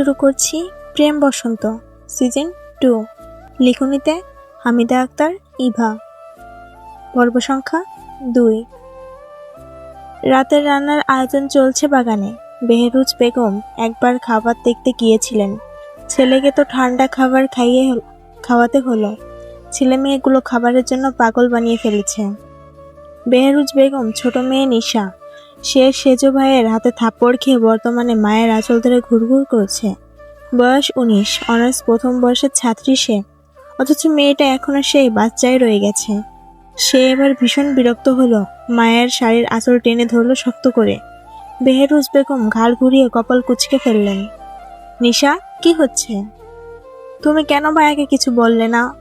শুরু করছি প্রেম বসন্ত season two লিখনিতে হামিদা আক্তার, ইভা। পর্ব সংখ্যা দুই। রাতের রান্নার আয়োজন চলছে বাগানে। বেহরুজ বেগম একবার খাবার দেখতে গিয়েছিলেন। ছেলেকে তো ঠান্ডা খাবার খাইয়ে খাওয়াতে হলো। ছেলে মেয়েগুলো খাবারের জন্য পাগল বানিয়ে ফেলেছে। বেহরুজ বেগম ছোট মেয়ে নিশা। সে সেজো ভাইয়ের হাতে থাপ্পড় খেয়ে বর্তমানে মায়ের আঁচল ধরে ঘুরঘুর করছে। বয়স উনিশ, অনার্স প্রথম বর্ষের ছাত্রী সে। অথচ মেয়েটা এখনও সেই বাচ্চাই রয়ে গেছে। সে এবার ভীষণ বিরক্ত হলো, মায়ের শাড়ির আঁচল টেনে ধরলো শক্ত করে। বেহেরুজ বেগম ঘাড় ঘুরিয়ে কপাল কুচকে ফেললেন। নিশা, কি হচ্ছে? তুমি কেন ভাইয়াকে কিছু বললে না?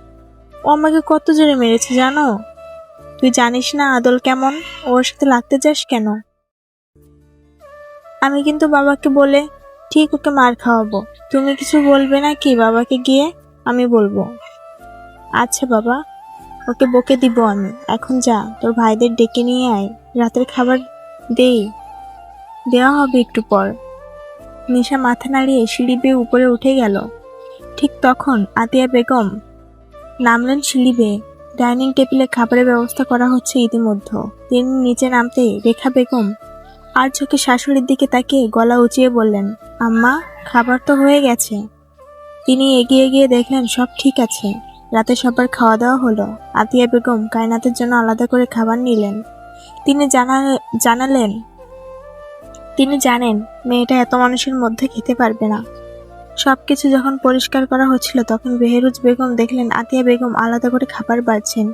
ও আমাকে কত জোরে মেরেছে জানো? তুই জানিস না আদল কেমন? ওর সাথে লাগতে যাস কেন? আমি কিন্তু বাবাকে বলে, ঠিক, ওকে মার খাওয়াবো। তুমি কিছু বলবে না কি বাবাকে গিয়ে? আমি বলব আচ্ছা বাবা, ওকে বকে দিব আমি। এখন যা, তোর ভাইদের ডেকে নিয়ে আয়। রাতের খাবার দেই। দেওয়া হবে একটু পর। নিশা মাথা নাড়িয়ে সিঁড়ি বেয়ে উপরে উঠে গেল। ঠিক তখন আতিয়া বেগম নামলেন সিঁড়ি বেয়ে। ডাইনিং টেবিলে খাবারের ব্যবস্থা করা হচ্ছে ইতিমধ্যে। তিনি নিচে নামতে রেখা বেগম আর চোখে শাশুড়ির দিকে তাকিয়ে গলা উঁচিয়ে বললেন, আম্মা, খাবার তো হয়ে গেছে। তিনি এগিয়ে গিয়ে দেখলেন সব ঠিক আছে। রাতে সবার খাওয়া দাওয়া হলো। আতিয়া বেগম কায়নাতের জন্য আলাদা করে খাবার নিলেন। তিনি জানা- জানালেন, তিনি জানেন মেয়েটা এত মানুষের মধ্যে খেতে পারবে না। সব কিছু যখন পরিষ্কার করা হচ্ছিল, তখন বেহরুজ বেগম দেখলেন আতিয়া বেগম আলাদা করে খাবার বাড়ছেন।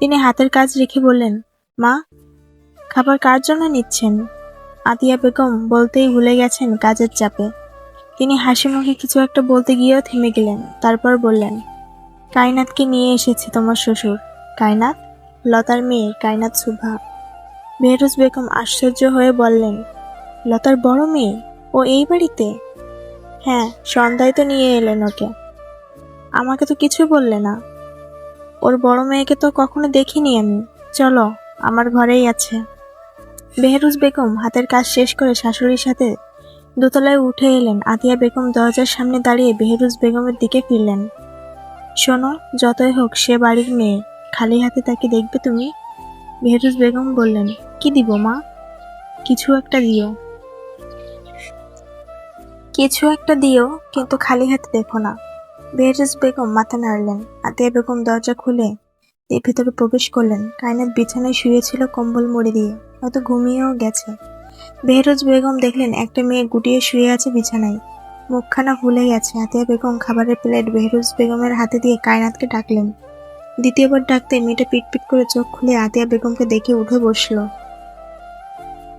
তিনি হাতের কাজ রেখে বললেন, মা, খাবার কার জন্য নিচ্ছেন? আতিয়া বেগম বলতেই ভুলে গেছেন কাজের চাপে। তিনি হাসি মুখে কিছু একটা বলতে গিয়েও থেমে গেলেন, তারপর বললেন কায়নাথকে নিয়ে এসেছে তোমার শ্বশুর। কায়নাথ লতার মেয়ে কায়নাথ সুভা। বেহরুজ বেগম আশ্চর্য হয়ে বললেন, লতার বড় মেয়ে? ও এই বাড়িতে? হ্যাঁ সন্ধ্যায় তো নিয়ে এলেন ওকে। আমাকে তো কিছু বললে না। ওর বড় মেয়েকে তো কখনো দেখিনি আমি। চলো, আমার ঘরেই আছে। বেহরুজ বেগম হাতের কাজ শেষ করে শাশুড়ির সাথে দোতলায় উঠে এলেন। আতিয়া বেগম দরজার সামনে দাঁড়িয়ে বেহরুজ বেগমের দিকে ফিরলেন। শোনো, যতই হোক, সে বাড়ির মেয়ে। খালি হাতে তাকে দেখবে তুমি? বেহরুজ বেগম বললেন, কি দিব, মা? কিছু একটা দিও। কিছু একটা দিও, কিন্তু খালি হাতে দেখো না। বেহরুজ বেগম মাথা নাড়লেন। আতিয়া বেগম দরজা খুলে এর ভেতরে প্রবেশ করলেন। কায়নাত বিছানায় শুয়েছিল কম্বল মুড়ি দিয়ে। হয়তো ঘুমিয়েও গেছে। বেহরুজ বেগম দেখলেন একটা মেয়ে গুটিয়ে শুয়ে আছে বিছানায়। মুখখানা ভুলে গেছে আতিয়া বেগম খাবারের প্লেট বেহরুজ বেগমের হাতে দিয়ে কায়নাতকে ডাকলেন। দ্বিতীয়বার ডাকতে মেয়েটা পিটপিট করে চোখ খুলে আতিয়া বেগমকে দেখে উঠে বসল।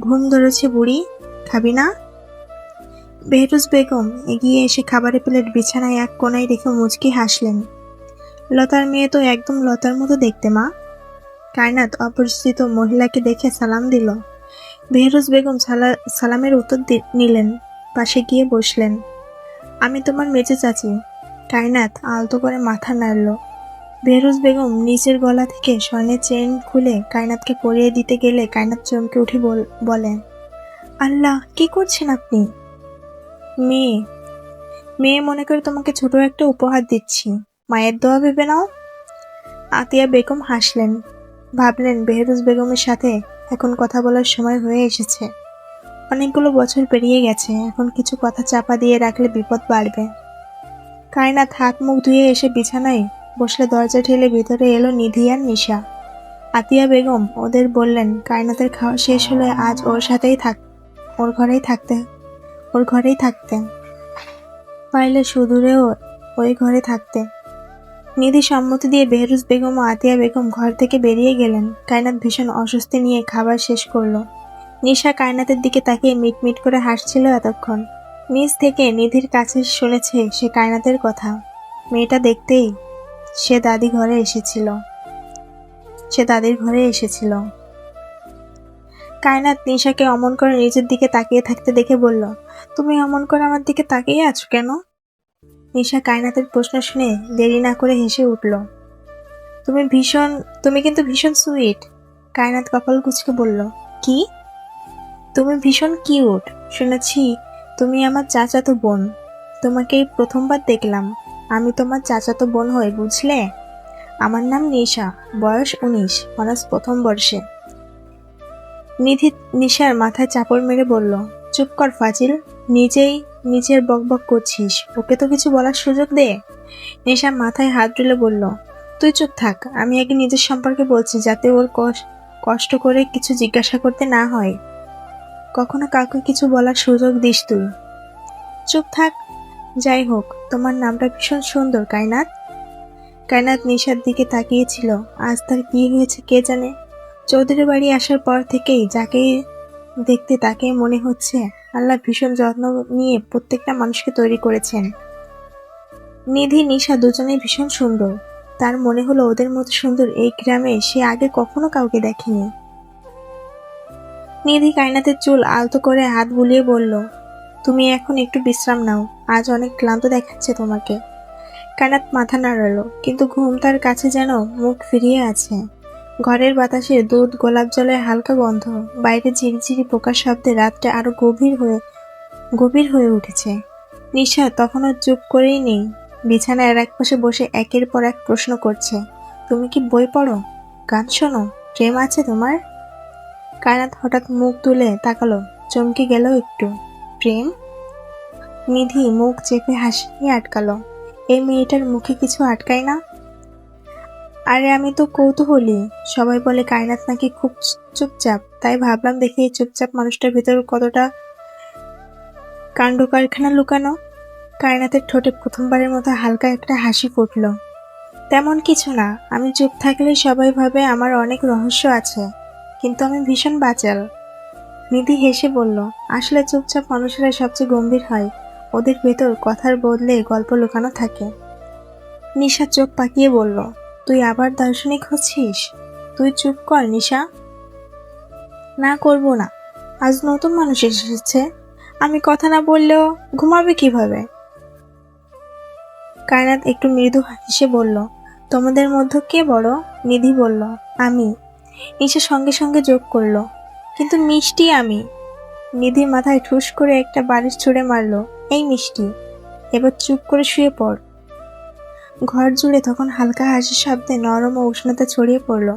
ঘুম ধরেছে বুড়ি, খাবি না? বেহরুজ বেগম এগিয়ে এসে খাবারের প্লেট বিছানায় এক কোনায় রেখে মুচকি হাসলেন। লতার মেয়ে তো একদম লতার মতো দেখতে, মা। কায়নাত অপরিচিত মহিলাকে দেখে সালাম দিল। বেহরুজ বেগম সালা- সালামের উত্তর নিলেন, পাশে গিয়ে বসলেন। আমি তোমার মেজে চাচি। কায়নাত আলতো করে মাথা নাড়ল। বেহরুজ বেগম নিজের গলা থেকে স্বর্ণের চেন খুলে কায়নাতকে পরিয়ে দিতে গেলে কায়নাত চমকে উঠে বল- বলে আল্লাহ, কি করছেন আপনি? মেয়ে মেয়ে মনে করে তোমাকে ছোট একটা উপহার দিচ্ছি। মায়ের দোয়া ভেবে নাও। আতিয়া বেগম হাসলেন। ভাবলেন বেহরুজ বেগমের সাথে এখন কথা বলার সময় হয়ে এসেছে। অনেকগুলো বছর পেরিয়ে গেছে, এখন কিছু কথা চাপা দিয়ে রাখলে বিপদ বাড়বে। কায়নাত হাত মুখ ধুয়ে এসে বিছানায় বসলে দরজা ঠেলে ভিতরে এলো নিধি আর নিশা। আতিয়া বেগম ওদের বললেন কায়নাতের খাওয়া শেষ হলে আজ ওর সাথেই থাক, ওর ঘরেই থাকতে, ওর ঘরেই থাকতে। পাইলে সুদূরেও ওই ঘরে থাকতে। নিধি সম্মতি দিয়ে বেহরুজ বেগম ও আতিয়া বেগম ঘর থেকে বেরিয়ে গেলেন। কায়নাত ভীষণ অস্বস্তি নিয়ে খাবার শেষ করল। নিশা কায়নাতের দিকে তাকিয়ে মিটমিট করে হাসছিল এতক্ষণ। নিজ থেকে নিধির কাছে শুনেছে সে কায়নাতের কথা। মেয়েটা দেখতেই সে দাদি ঘরে এসেছিল। সে দাদির ঘরে এসেছিল। কায়নাত নিশাকে অমন করে নিজের দিকে তাকিয়ে থাকতে দেখে বলল, তুমি অমন করে আমার দিকে তাকিয়ে আছো কেন? নিশা কায়নাতের প্রশ্ন শুনে দেরি না করে হেসে উঠল। তুমি ভীষণ, তুমি কিন্তু ভীষণ সুইট কায়নাত কপাল কুচকে বলল। কি? তুমি ভীষণ কিউট, শুনেছি তুমি আমার চাচাতো বোন। তোমাকে এই প্রথমবার দেখলাম, আমি তোমার চাচাতো বোন হই, বুঝলে? আমার নাম নিশা, বয়স উনিশ অনার্স প্রথম বর্ষে। নিধি, নিশার মাথায় চাপড় মেরে বলল, চুপ কর ফাজিল, নিজেই নিজের বকবক করছিস। ওকে তো কিছু বলার সুযোগ দে। নিশা মাথায় হাত তুলে বলল, তুই চুপ থাক, আমি আগে নিজের সম্পর্কে বলছি যাতে ওর কষ- কষ্ট করে কিছু জিজ্ঞাসা করতে না হয়। কখনো কাউকে কিছু বলার সুযোগ দিস তুই। চুপ থাক। যাই হোক, তোমার নামটা ভীষণ সুন্দর কায়নাত কায়নাত নিশার দিকে তাকিয়েছিল। আজ তার কি হয়েছে কে জানে? চৌধুরী বাড়ি আসার পর থেকেই যাকে দেখতে তাকে মনে হচ্ছে আল্লাহ ভীষণ যত্ন নিয়ে প্রত্যেকটা মানুষকে তৈরি করেছেন। নিধি, নিশা দুজনেই ভীষণ সুন্দর। তার মনে হলো ওদের মতো সুন্দর এই গ্রামে সে আগে কখনো কাউকে দেখেনি। নিধি কায়নাতের চুল আলতো করে হাত বুলিয়ে বলল, তুমি এখন একটু বিশ্রাম নাও, আজ অনেক ক্লান্ত দেখাচ্ছে তোমাকে। কায়নাত মাথা নাড়ালো, কিন্তু ঘুম তার কাছে যেন মুখ ফিরিয়ে আছে। ঘরের বাতাসে দুধ গোলাপ জলের হালকা গন্ধ, বাইরে ঝিরিঝিরি পোকার শব্দে রাতটা আরও গভীর হয়ে গভীর হয়ে উঠেছে। নিশা তখনও চুপ করেই নেই। বিছানায় এক পাশে বসে একের পর এক প্রশ্ন করছে, তুমি কি বই পড়ো? গান শোনো? প্রেম আছে তোমার? কায়নাত হঠাৎ মুখ তুলে তাকালো, চমকে গেল একটু। প্রেম? নিধি মুখ চেপে হাসি আটকালো, এই মেয়েটার মুখে কিছু আটকায় না? আরে আমি তো কৌতূহলী। সবাই বলে কায়নাত নাকি খুব চুপচাপ। তাই ভাবলাম দেখি এই চুপচাপ মানুষটার ভিতর কতটা কাণ্ড কারখানা লুকানো। কায়নাতের ঠোঁটে প্রথমবারের মতো হালকা একটা হাসি ফুটলো। তেমন কিছু না, আমি চুপ থাকলে সবাই ভাবে আমার অনেক রহস্য আছে, কিন্তু আমি ভীষণ বাচাল। নিধি হেসে বলল, আসলে চুপচাপ মানুষেরা সবচেয়ে গম্ভীর হয়। ওদের ভেতর কথার বদলে গল্প লুকানো থাকে। নিশা চোখ পাকিয়ে বলল তুই আবার দার্শনিক হচ্ছিস? তুই চুপ কর, নিশা। না করব না। আজ নতুন মানুষ এসেছে। আমি কথা না বললেও ঘুমাবে কীভাবে? কায়নাত একটু মৃদু হেসে বলল, তোমাদের মধ্যে কে বড়? নিধি বলল, আমি। নিশা সঙ্গে সঙ্গে যোগ করল, কিন্তু মিষ্টি আমি। নিধি মাথায় ঠুস করে একটা বালিশ ছুঁড়ে মারলো, এই মিষ্টি। এবার চুপ করে শুয়ে পড়। ঘর জুড়ে তখন হালকা হাসির শব্দে নরম ও উষ্ণতা ছড়িয়ে পড়ল।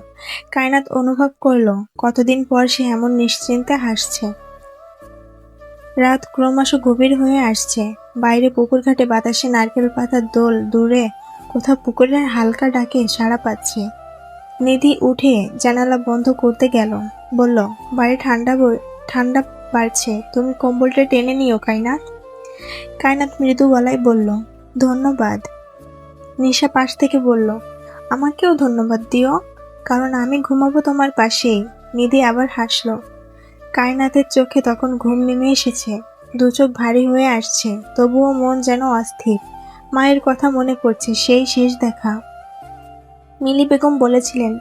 কায়নাত অনুভব করল, কতদিন পর সে এমন নিশ্চিন্তে হাসছে। রাত ক্রমশ গভীর হয়ে আসছে। বাইরে পুকুর ঘাটে বাতাসে নারকেল পাতার দোল দূরে কোথাও পুকুরের হালকা ডাকে সাড়া পাচ্ছে। নিধি উঠে জানালা বন্ধ করতে গেল। বলল, বাড়ি ঠান্ডা ঠান্ডা বাড়ছে। তুমি কম্বলটা টেনে নিও, কায়নাত। কায়নাত মৃদু গলায় বলল, ধন্যবাদ। নিশা পাশ থেকে বলল, আমাকেও ধন্যবাদ দিও, কারণ আমি ঘুমাবো তোমার পাশেই। নিধি আবার হাসলো। কায়নাথের চোখে তখন ঘুম নেমে এসেছে, দু চোখ ভারী হয়ে আসছে, তবুও মন যেন অস্থির। মায়ের কথা মনে পড়ছে, সেই শেষ দেখা। মিলি বেগম বলেছিলেন,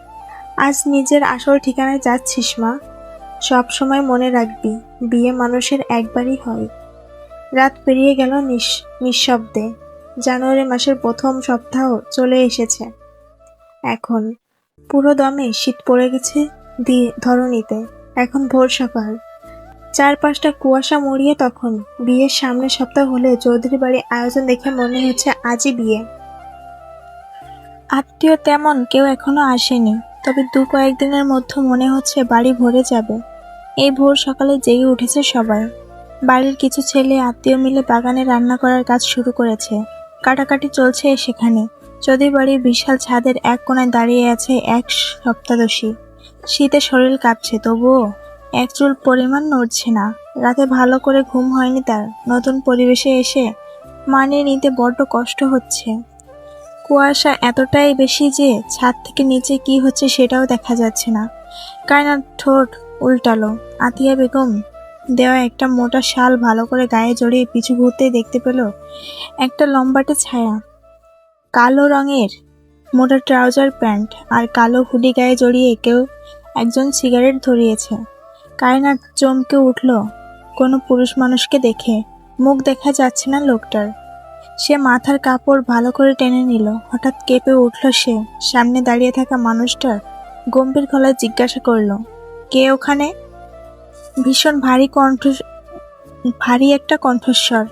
আজ নিজের আসল ঠিকানায় যাচ্ছিস মা। সব সময় মনে রাখবি, বিয়ে মানুষের একবারই হয়। রাত পেরিয়ে গেল নিঃশব্দে। জানুয়ারি মাসের প্রথম সপ্তাহ চলে এসেছে। এখন পুরো দমে শীত পড়ে গেছে দি ধরণীতে। এখন ভোর সকাল। চারপাশটা কুয়াশা মরিয়ে তখন বিয়ের সামনের সপ্তাহ হলে চৌধুরী বাড়ির আয়োজন দেখে মনে হচ্ছে আজই বিয়ে। আত্মীয় তেমন কেউ এখনও আসেনি, তবে দু কয়েকদিনের মধ্যে মনে হচ্ছে বাড়ি ভরে যাবে। এই ভোর সকালে জেগে উঠেছে সবাই। বাড়ির কিছু ছেলে আত্মীয় মিলে বাগানে রান্না করার কাজ শুরু করেছে। কাটাকাটি চলছে সেখানে। যদি বাড়ির বিশাল ছাদের এক কোণায় দাঁড়িয়ে আছে এক সপ্তাদশী। শীতে শরীর কাঁপছে, তবুও এক চুল পরিমাণ নড়ছে না। রাতে ভালো করে ঘুম হয়নি তার। নতুন পরিবেশে এসে মানিয়ে নিতে বড্ড কষ্ট হচ্ছে। কুয়াশা এতটাই বেশি যে ছাদ থেকে নিচে কি হচ্ছে সেটাও দেখা যাচ্ছে না। কায়নার ঠোঁট উল্টালো। আতিয়া বেগম দেওয়া একটা মোটা শাল ভালো করে গায়ে জড়িয়ে পিছু ঘুরতেই দেখতে পেল একটা লম্বাটে ছায়া। কালো রঙের, মোটা ট্রাউজার প্যান্ট আর কালো হুডি গায়ে জড়িয়ে কেউ একজন সিগারেট ধরিয়েছে। কায়নাত চমকে উঠল কোনো পুরুষ মানুষকে দেখে। মুখ দেখা যাচ্ছে না লোকটার। সে মাথার কাপড় ভালো করে টেনে নিল। হঠাৎ কেঁপে উঠল সে। সামনে দাঁড়িয়ে থাকা মানুষটার গম্ভীর গলায় জিজ্ঞাসা করল, কে ওখানে? ভীষণ ভারী কণ্ঠ, ভারী একটা কণ্ঠস্বর।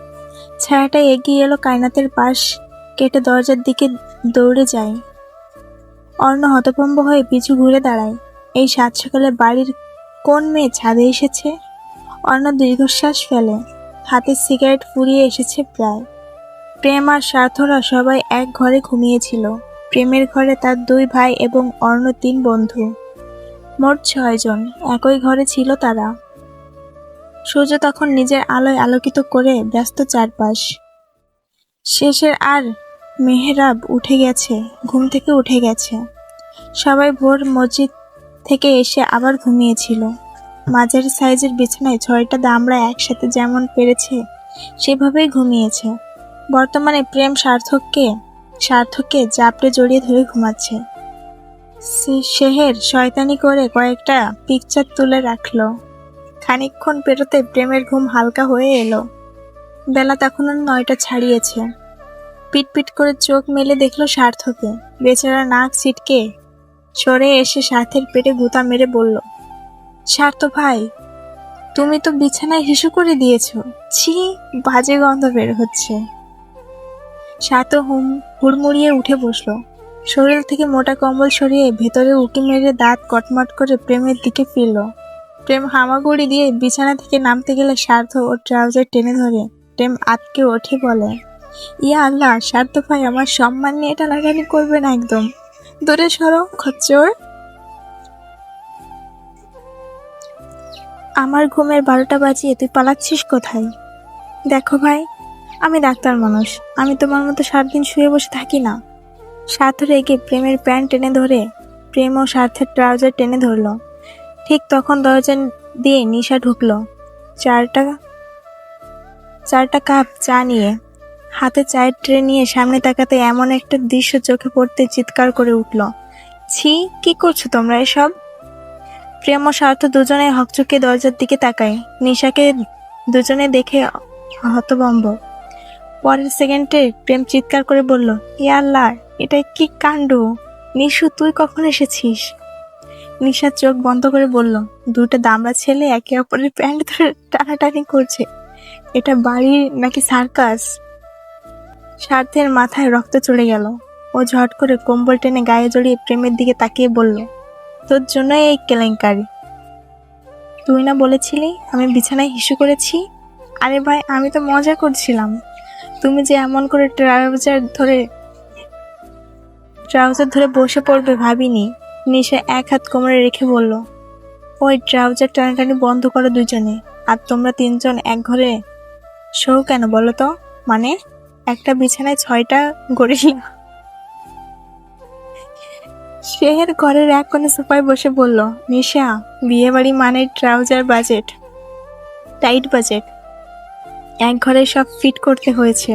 ছায়াটা এগিয়ে এলো কায়নাতের পাশ কেটে দরজার দিকে দৌড়ে যায়। অর্ণ হতভম্ব হয়ে পিছু ঘুরে দাঁড়ায়। এই সাত সকালে বাড়ির কোন মেয়ে ছাদে এসেছে? অর্ণ দীর্ঘশ্বাস ফেলে। হাতে সিগারেট ফুরিয়ে এসেছে প্রায়। প্রেম আর স্বার্থরা সবাই এক ঘরে ঘুমিয়েছিল। প্রেমের ঘরে তার দুই ভাই এবং অর্ণ তিন বন্ধু। মোট ছয়জন। একই ঘরে ছিল তারা। সূর্য তখন নিজের আলোয় আলোকিত করে ব্যস্ত চারপাশ। শেষের আর মেহরাব উঠে গেছে, ঘুম থেকে উঠে গেছে। সবাই ভোর মসজিদ থেকে এসে আবার ঘুমিয়েছিল। মাঝারি সাইজের বিছানায় ছয়টা দামড়া একসাথে যেমন পেরেছে, সেভাবেই ঘুমিয়েছে। বর্তমানে প্রেম সার্থককে সার্থককে জাপড়ে জড়িয়ে ধরে ঘুমাচ্ছে। শেহের শয়তানি করে কয়েকটা পিকচার তুলে রাখল। খানিকক্ষণ পেরোতে প্রেমের ঘুম হালকা হয়ে এলো। বেলা তখন নয়টা ছাড়িয়েছে। পিটপিট করে চোখ মেলে দেখল সার্থকে বেচারা নাক ছিটকে সরে এসে সার্থের পেটে গুতা মেরে বলল, সার্থ ভাই, তুমি তো বিছানায় হিসু করে দিয়েছ। ছি, বাজে গন্ধ বের হচ্ছে। সার্থ হুম, হুড়মুড়িয়ে উঠে বসল। শরীর থেকে মোটা কম্বল সরিয়ে ভেতরে উঁকি মেরে দাঁত কটমট করে প্রেমের দিকে ফিরল। প্রেম হামাগুড়ি দিয়ে বিছানা থেকে নামতে গেলে সার্থ ওর ট্রাউজার টেনে ধরে। প্রেম আটকে ওঠে বলে, ইয়া আল্লাহ সার্থ ভাই, আমার সম্মান নিয়ে এটা লাগানি করবে না একদম। দূরে সরো, খচ্চর। আমার ঘুমের বারোটা বাজিয়ে তুই পালাচ্ছিস কোথায়? দেখো ভাই, আমি ডাক্তার মানুষ। আমি তোমার মতো সাত দিন শুয়ে বসে থাকি না। সাথ রেগে প্রেমের প্যান্ট টেনে ধরে, প্রেম ও স্বার্থের ট্রাউজার টেনে ধরলো। ঠিক তখন দরজা দিয়ে নিশা ঢুকল। চারটা চারটা কাপ চা নিয়ে, হাতে চায়ের ট্রে নিয়ে সামনে তাকাতে এমন একটা দৃশ্য চোখে পড়তে চিৎকার করে উঠল। ছি, কি করছ তোমরা এসব? প্রেম ও স্বার্থ দুজনে হকচকে দরজার দিকে তাকায়। নিশাকে দুজনে দেখে হতবম্ব পরের সেকেন্ডে প্রেম চিৎকার করে বলল ইয়া আল্লাহ, এটা কি কাণ্ড? নিশু, তুই কখন এসেছিস? নিশা চোখ বন্ধ করে বলল, দুটো দামড়া ছেলে একে অপরের প্যান্ট ধরে টানাটানি করছে। এটা বাড়ির নাকি সার্কাস? স্বার্থের মাথায় রক্ত চলে গেল। ও ঝট করে কম্বল টেনে গায়ে জড়িয়ে প্রেমের দিকে তাকিয়ে বলল, তোর জন্যই এই কেলেঙ্কারি। তুই না বলেছিলি আমি বিছানায় হিসু করেছি? আরে ভাই, আমি তো মজা করছিলাম। তুমি যে এমন করে ট্রাউজার ধরে ট্রাউজার ধরে বসে পড়বে ভাবিনি। নিশা এক হাত কোমরে রেখে বলল, ওই ট্রাউজার টানাটানি বন্ধ করো দুজনে, আর তোমরা তিনজন এক ঘরে শো কেন বলো তো? মানে একটা বিছানায় ছয়টা গরিলা। শেহের ঘরের এক কোণে সোফায় বসে বলল, নিশা বিয়ে বাড়ি মানে ট্রাউজার বাজেট, টাইট বাজেট। এক ঘরে সব ফিট করতে হয়েছে।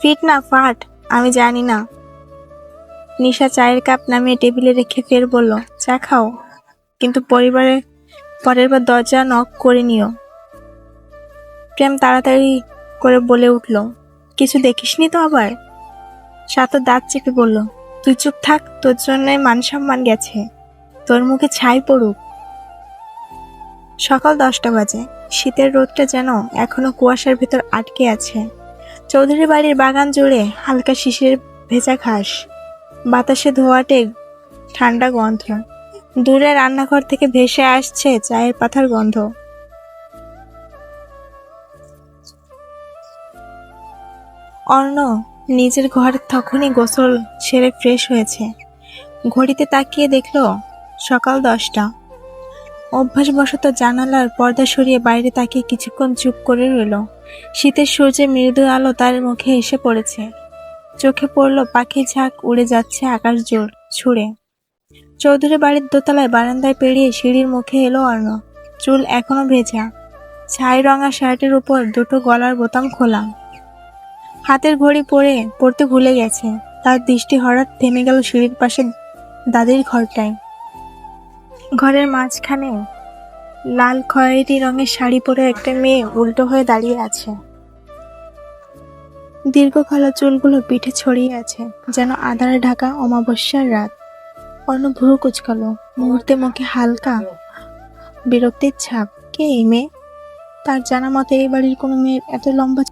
ফিট না, ফাট, আমি জানি না। নিশা চায়ের কাপ নামিয়ে টেবিলে রেখে ফের বলল, চা খাও। কিন্তু পরিবারে, পরের বার দরজা নক করে নিও। প্রেম তাড়াতাড়ি করে বলে উঠল, কিছু দেখিসনি তো আবার? সাত দাঁত চেপে বলল, তুই চুপ থাক, তোর জন্য মান সম্মান গেছে। তোর মুখে ছাই পড়ুক। সকাল দশটা বাজে। শীতের রোদটা যেন এখনও কুয়াশার ভেতর আটকে আছে। চৌধুরী বাড়ির বাগান জুড়ে হালকা শিশির ভেজা ঘাস। বাতাসে ধোয়াটে ঠান্ডা গন্ধ। দূরে রান্নাঘর থেকে ভেসে আসছে চায়ের পাতার গন্ধ। অর্ণ নিজের ঘর তখনই গোসল সেরে ফ্রেশ হয়েছে। ঘড়িতে তাকিয়ে দেখল, সকাল দশটা। অভ্যাসবশত জানালার পর্দা সরিয়ে বাইরে তাকিয়ে কিছুক্ষণ চুপ করে রইল। শীতের সূর্যে মৃদু আলো তার মুখে এসে পড়েছে। চোখে পড়ল পাখির ঝাঁক, উড়ে যাচ্ছে আকাশ জোর ছুঁড়ে। চৌধুরী বাড়ির দোতলায় বারান্দায় পেরিয়ে সিঁড়ির মুখে এলো অর্ণ চুল এখনও ভেজা। ছাই রঙা শার্টের উপর দুটো গলার বোতাম খোলা। হাতের ঘড়ি পরে পড়তে ভুলে গেছে। তার দৃষ্টি হঠাৎ থেমে গেল সিঁড়ির পাশে দাদির ঘরটায়। ঘরের মাঝখানে লাল খয়েরি রঙের শাড়ি পরে একটা মেয়ে উল্টো হয়ে দাঁড়িয়ে আছে। দীর্ঘ কালো চুলগুলো পিঠে ছড়িয়ে আছে, যেন আধারে ঢাকা অমাবস্যার রাত। অন্য ভুরু কুচকালো, মুহূর্তে মুখে হালকা বিরক্তির ছাপ। কে এই মেয়ে? তার জানা মতে এই বাড়ির কোনো মেয়ের এত লম্বা